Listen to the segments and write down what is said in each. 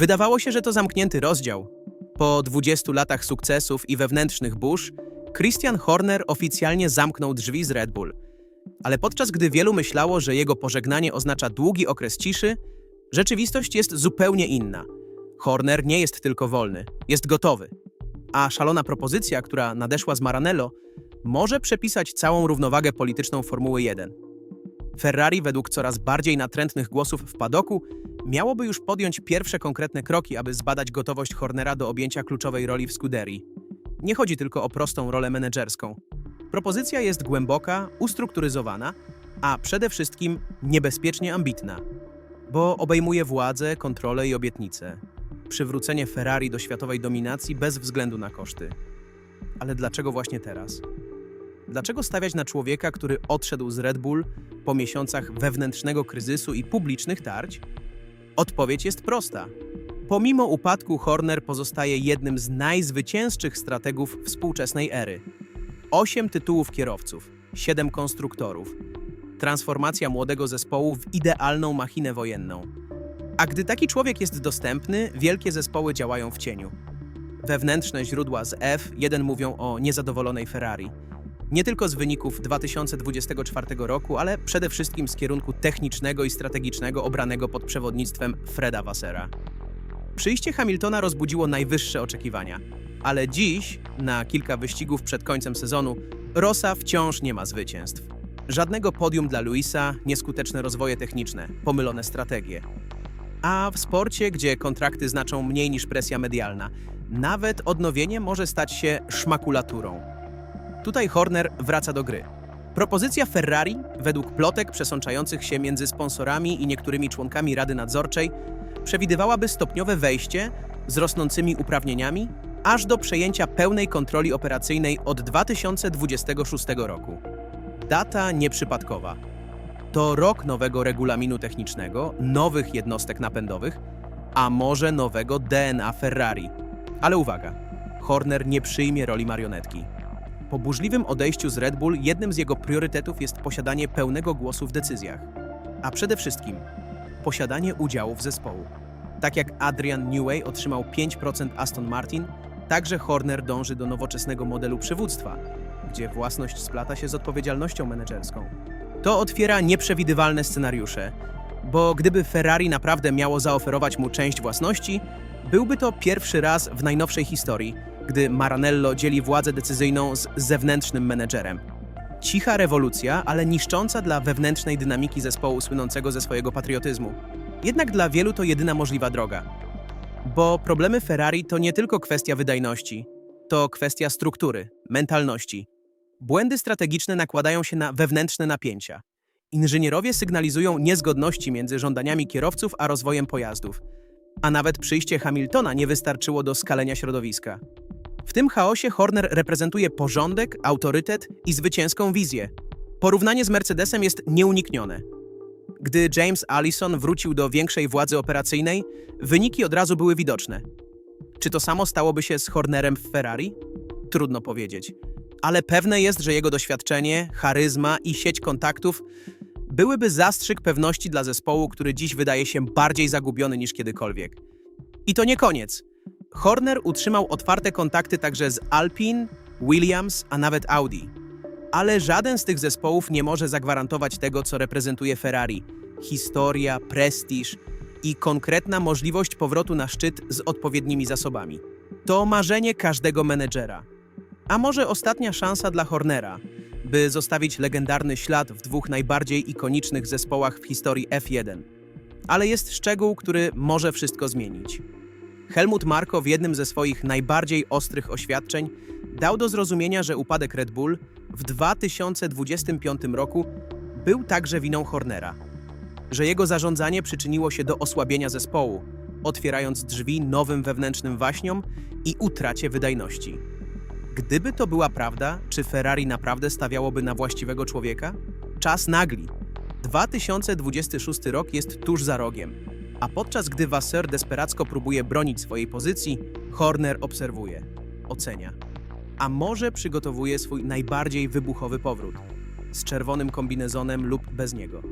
Wydawało się, że to zamknięty rozdział. Po 20 latach sukcesów i wewnętrznych burz, Christian Horner oficjalnie zamknął drzwi z Red Bull. Ale podczas gdy wielu myślało, że jego pożegnanie oznacza długi okres ciszy, rzeczywistość jest zupełnie inna. Horner nie jest tylko wolny, jest gotowy. A szalona propozycja, która nadeszła z Maranello, może przepisać całą równowagę polityczną Formuły 1. Ferrari, według coraz bardziej natrętnych głosów w padoku, miałoby już podjąć pierwsze konkretne kroki, aby zbadać gotowość Hornera do objęcia kluczowej roli w Scuderii. Nie chodzi tylko o prostą rolę menedżerską. Propozycja jest głęboka, ustrukturyzowana, a przede wszystkim niebezpiecznie ambitna, bo obejmuje władzę, kontrolę i obietnice. Przywrócenie Ferrari do światowej dominacji bez względu na koszty. Ale dlaczego właśnie teraz? Dlaczego stawiać na człowieka, który odszedł z Red Bull po miesiącach wewnętrznego kryzysu i publicznych tarć? Odpowiedź jest prosta. Pomimo upadku Horner pozostaje jednym z najzwycięższych strategów współczesnej ery. Osiem tytułów kierowców, siedem konstruktorów. Transformacja młodego zespołu w idealną machinę wojenną. A gdy taki człowiek jest dostępny, wielkie zespoły działają w cieniu. Wewnętrzne źródła z F1 mówią o niezadowolonej Ferrari. Nie tylko z wyników 2024 roku, ale przede wszystkim z kierunku technicznego i strategicznego obranego pod przewodnictwem Freda Wassera. Przyjście Hamiltona rozbudziło najwyższe oczekiwania, ale dziś, na kilka wyścigów przed końcem sezonu, Rosa wciąż nie ma zwycięstw. Żadnego podium dla Luisa, nieskuteczne rozwoje techniczne, pomylone strategie. A w sporcie, gdzie kontrakty znaczą mniej niż presja medialna, nawet odnowienie może stać się szmakulaturą. Tutaj Horner wraca do gry. Propozycja Ferrari, według plotek przesączających się między sponsorami i niektórymi członkami Rady Nadzorczej, przewidywałaby stopniowe wejście z rosnącymi uprawnieniami aż do przejęcia pełnej kontroli operacyjnej od 2026 roku. Data nieprzypadkowa. To rok nowego regulaminu technicznego, nowych jednostek napędowych, a może nowego DNA Ferrari. Ale uwaga, Horner nie przyjmie roli marionetki. Po burzliwym odejściu z Red Bull jednym z jego priorytetów jest posiadanie pełnego głosu w decyzjach, a przede wszystkim posiadanie udziałów zespołu. Tak jak Adrian Newey otrzymał 5% Aston Martin, także Horner dąży do nowoczesnego modelu przywództwa, gdzie własność splata się z odpowiedzialnością menedżerską. To otwiera nieprzewidywalne scenariusze, bo gdyby Ferrari naprawdę miało zaoferować mu część własności, byłby to pierwszy raz w najnowszej historii, gdy Maranello dzieli władzę decyzyjną z zewnętrznym menedżerem. Cicha rewolucja, ale niszcząca dla wewnętrznej dynamiki zespołu słynącego ze swojego patriotyzmu. Jednak dla wielu to jedyna możliwa droga. Bo problemy Ferrari to nie tylko kwestia wydajności, to kwestia struktury, mentalności. Błędy strategiczne nakładają się na wewnętrzne napięcia. Inżynierowie sygnalizują niezgodności między żądaniami kierowców a rozwojem pojazdów. A nawet przyjście Hamiltona nie wystarczyło do skalenia środowiska. W tym chaosie Horner reprezentuje porządek, autorytet i zwycięską wizję. Porównanie z Mercedesem jest nieuniknione. Gdy James Allison wrócił do większej władzy operacyjnej, wyniki od razu były widoczne. Czy to samo stałoby się z Hornerem w Ferrari? Trudno powiedzieć. Ale pewne jest, że jego doświadczenie, charyzma i sieć kontaktów byłyby zastrzyk pewności dla zespołu, który dziś wydaje się bardziej zagubiony niż kiedykolwiek. I to nie koniec. Horner utrzymał otwarte kontakty także z Alpine, Williams, a nawet Audi. Ale żaden z tych zespołów nie może zagwarantować tego, co reprezentuje Ferrari: historia, prestiż i konkretna możliwość powrotu na szczyt z odpowiednimi zasobami. To marzenie każdego menedżera. A może ostatnia szansa dla Hornera, by zostawić legendarny ślad w dwóch najbardziej ikonicznych zespołach w historii F1. Ale jest szczegół, który może wszystko zmienić. Helmut Marko w jednym ze swoich najbardziej ostrych oświadczeń dał do zrozumienia, że upadek Red Bull w 2025 roku był także winą Hornera, że jego zarządzanie przyczyniło się do osłabienia zespołu, otwierając drzwi nowym wewnętrznym waśniom i utracie wydajności. Gdyby to była prawda, czy Ferrari naprawdę stawiałoby na właściwego człowieka? Czas nagli. 2026 rok jest tuż za rogiem, a podczas gdy Vasseur desperacko próbuje bronić swojej pozycji, Horner obserwuje, ocenia. A może przygotowuje swój najbardziej wybuchowy powrót z czerwonym kombinezonem lub bez niego.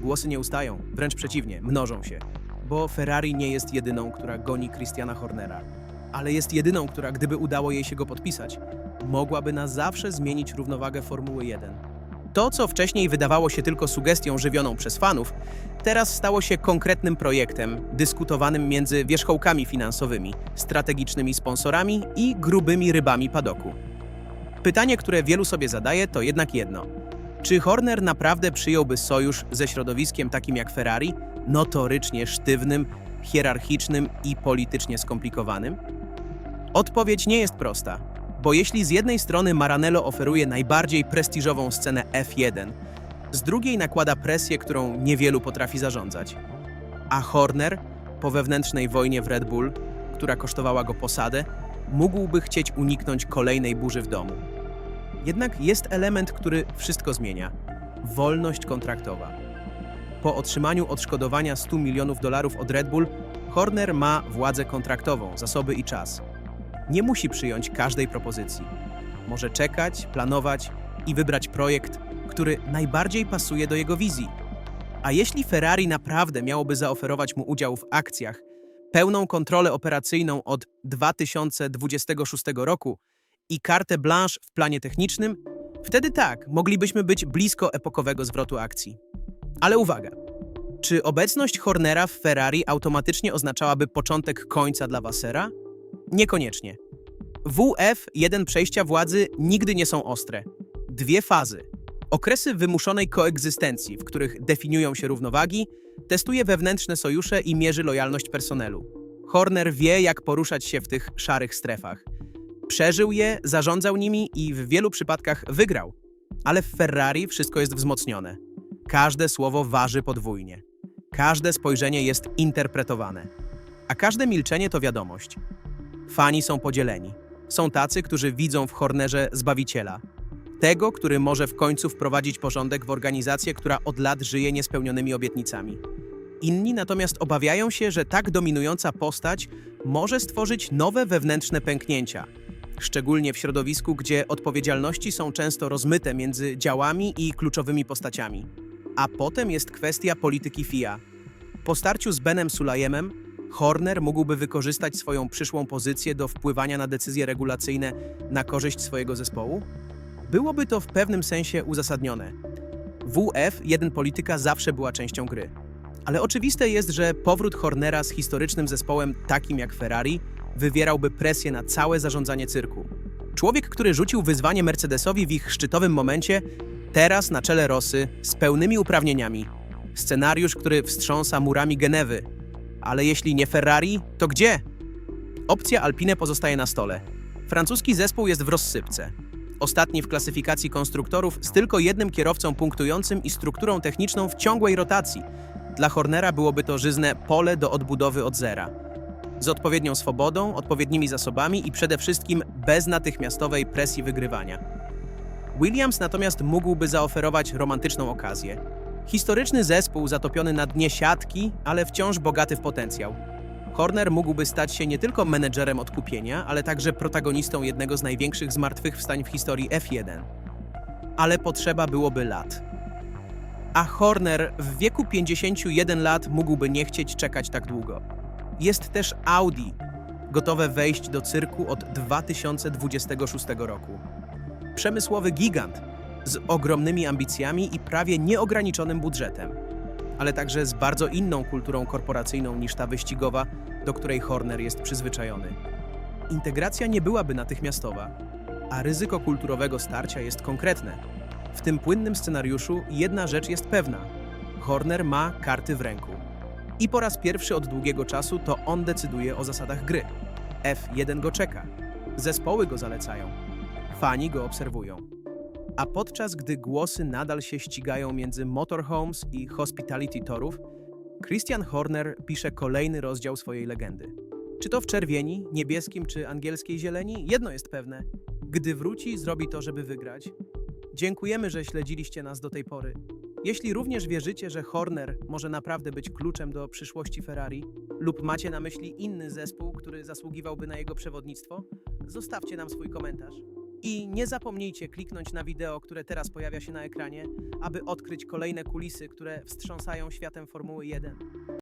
Głosy nie ustają, wręcz przeciwnie, mnożą się. bo Ferrari nie jest jedyną, która goni Christiana Hornera. Ale jest jedyną, która, gdyby udało jej się go podpisać, mogłaby na zawsze zmienić równowagę Formuły 1. To, co wcześniej wydawało się tylko sugestią żywioną przez fanów, teraz stało się konkretnym projektem, dyskutowanym między wierzchołkami finansowymi, strategicznymi sponsorami i grubymi rybami padoku. Pytanie, które wielu sobie zadaje, to jednak jedno. Czy Horner naprawdę przyjąłby sojusz ze środowiskiem takim jak Ferrari, notorycznie sztywnym, hierarchicznym i politycznie skomplikowanym? Odpowiedź nie jest prosta, bo jeśli z jednej strony Maranello oferuje najbardziej prestiżową scenę F1, z drugiej nakłada presję, którą niewielu potrafi zarządzać. A Horner, po wewnętrznej wojnie w Red Bull, która kosztowała go posadę, mógłby chcieć uniknąć kolejnej burzy w domu. Jednak jest element, który wszystko zmienia wolność kontraktowa. Po otrzymaniu odszkodowania 100 milionów dolarów od Red Bull, Horner ma władzę kontraktową, zasoby i czas. Nie musi przyjąć każdej propozycji. Może czekać, planować i wybrać projekt, który najbardziej pasuje do jego wizji. A jeśli Ferrari naprawdę miałoby zaoferować mu udział w akcjach, pełną kontrolę operacyjną od 2026 roku i kartę blanche w planie technicznym, wtedy tak, moglibyśmy być blisko epokowego zwrotu akcji. Ale uwaga! Czy obecność Hornera w Ferrari automatycznie oznaczałaby początek końca dla Wassera? Niekoniecznie. WF, jeden przejścia władzy, nigdy nie są ostre. Dwie fazy. Okresy wymuszonej koegzystencji, w których definiują się równowagi, testuje wewnętrzne sojusze i mierzy lojalność personelu. Horner wie, jak poruszać się w tych szarych strefach. Przeżył je, zarządzał nimi i w wielu przypadkach wygrał. Ale w Ferrari wszystko jest wzmocnione. Każde słowo waży podwójnie. Każde spojrzenie jest interpretowane. A każde milczenie to wiadomość. Fani są podzieleni. Są tacy, którzy widzą w Hornerze zbawiciela. Tego, który może w końcu wprowadzić porządek w organizację, która od lat żyje niespełnionymi obietnicami. Inni natomiast obawiają się, że tak dominująca postać może stworzyć nowe wewnętrzne pęknięcia, szczególnie w środowisku, gdzie odpowiedzialności są często rozmyte między działami i kluczowymi postaciami. A potem jest kwestia polityki FIA. Po starciu z Benem Sulajemem, Horner mógłby wykorzystać swoją przyszłą pozycję do wpływania na decyzje regulacyjne na korzyść swojego zespołu? Byłoby to w pewnym sensie uzasadnione. WF, jeden polityka, zawsze była częścią gry. Ale oczywiste jest, że powrót Hornera z historycznym zespołem takim jak Ferrari wywierałby presję na całe zarządzanie cyrku. Człowiek, który rzucił wyzwanie Mercedesowi w ich szczytowym momencie, teraz na czele Rosy z pełnymi uprawnieniami. Scenariusz, który wstrząsa murami Genewy. Ale jeśli nie Ferrari, to gdzie? Opcja Alpine pozostaje na stole. Francuski zespół jest w rozsypce. Ostatni w klasyfikacji konstruktorów z tylko jednym kierowcą punktującym i strukturą techniczną w ciągłej rotacji. Dla Hornera byłoby to żyzne pole do odbudowy od zera. Z odpowiednią swobodą, odpowiednimi zasobami i przede wszystkim bez natychmiastowej presji wygrywania. Williams natomiast mógłby zaoferować romantyczną okazję. Historyczny zespół zatopiony na dnie siatki, ale wciąż bogaty w potencjał. Horner mógłby stać się nie tylko menedżerem odkupienia, ale także protagonistą jednego z największych zmartwychwstań w historii F1. Ale potrzeba byłoby lat. A Horner w wieku 51 lat mógłby nie chcieć czekać tak długo. Jest też Audi, gotowe wejść do cyrku od 2026 roku. Przemysłowy gigant z ogromnymi ambicjami i prawie nieograniczonym budżetem, ale także z bardzo inną kulturą korporacyjną niż ta wyścigowa, do której Horner jest przyzwyczajony. Integracja nie byłaby natychmiastowa, a ryzyko kulturowego starcia jest konkretne. W tym płynnym scenariuszu jedna rzecz jest pewna: Horner ma karty w ręku. I po raz pierwszy od długiego czasu to on decyduje o zasadach gry. F1 go czeka. Zespoły go zalecają. Fani go obserwują. A podczas gdy głosy nadal się ścigają między Motorhomes i Hospitality Torów, Christian Horner pisze kolejny rozdział swojej legendy. Czy to w czerwieni, niebieskim czy angielskiej zieleni? Jedno jest pewne. Gdy wróci, zrobi to, żeby wygrać. Dziękujemy, że śledziliście nas do tej pory. Jeśli również wierzycie, że Horner może naprawdę być kluczem do przyszłości Ferrari, lub macie na myśli inny zespół, który zasługiwałby na jego przewodnictwo, zostawcie nam swój komentarz. I nie zapomnijcie kliknąć na wideo, które teraz pojawia się na ekranie, aby odkryć kolejne kulisy, które wstrząsają światem Formuły 1.